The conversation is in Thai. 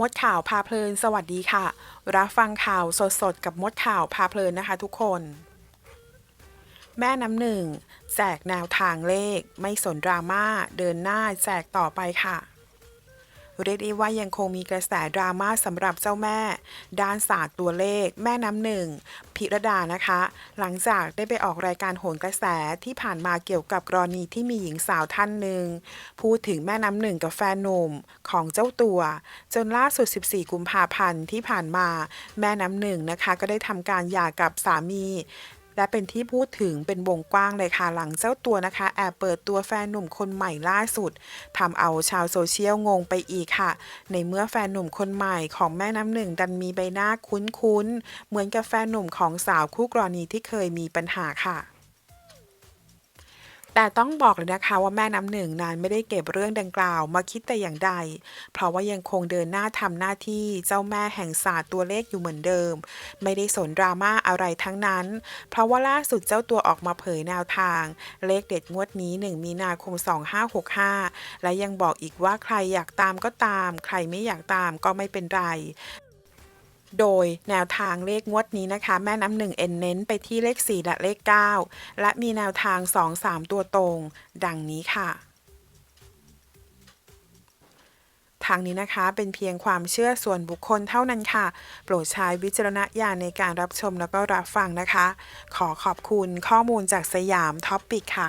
มดข่าวพาเพลิน สวัสดีค่ะ รับฟังข่าวสดๆ กับมดข่าวพาเพลินนะคะทุกคน แม่น้ำหนึ่งแจกแนวทางเลข ไม่สนดราม่า เดินหน้าแจกต่อไปค่ะ เรียกได้ว่ายังคงมีกระแสดราม่าสำหรับเจ้าแม่ ด้านศาสตร์ตัวเลข แม่น้ำหนึ่งพิรดานะคะ หลังจากได้ไปออกรายการโหนกระแสที่ผ่านมาเกี่ยวกับกรณีที่มีหญิงสาวท่านหนึ่ง พูดถึงแม่น้ำหนึ่งกับแฟนหนุ่มของเจ้าตัว จนล่าสุด 14 กุมภาพันธ์ที่ผ่านมา แม่น้ำหนึ่งนะคะ ก็ได้ทำการหย่ากับสามี และเป็นที่พูดถึงเป็นวงกว้างเลยค่ะหลังเจ้าตัวนะคะ แอบเปิดตัวแฟนหนุ่มคนใหม่ล่าสุดทำเอาชาวโซเชียลงงไปอีกค่ะ ในเมื่อแฟนหนุ่มคนใหม่ของแม่น้ำหนึ่งดันมีใบหน้าคุ้นๆเหมือนกับแฟนหนุ่มของสาวคู่กรณีที่เคยมีปัญหาค่ะ แต่ต้องบอกเลยนะคะว่าแม่น้ำหนึ่งนานไม่ได้เก็บเรื่องดังกล่าวมาคิดแต่อย่างใด เพราะว่ายังคงเดินหน้าทำหน้าที่เจ้าแม่แห่งศาสตร์ตัวเลขอยู่เหมือนเดิม ไม่ได้สนดราม่าอะไรทั้งนั้น เพราะว่าล่าสุดเจ้าตัวออกมาเผยแนวทาง เลขเด็ดงวดนี้ 1 มีนาคม 2565 และยังบอกอีกว่าใครอยากตามก็ตาม ใครไม่อยากตามก็ไม่เป็นไร โดยแนวทางเลขงวดนี้นะคะ แม่น้ำหนึ่งเอ็นเน้นไปที่เลข 4 และเลข 9 และมีแนวทาง 2 3 ตัวตรง ดังนี้ค่ะทางนี้นะคะเป็นเพียงความเชื่อส่วนบุคคลเท่านั้นค่ะ โปรดใช้วิจารณญาณในการรับชมแล้วก็รับฟังนะคะ ขอขอบคุณข้อมูลจากสยามท็อปปิกค่ะ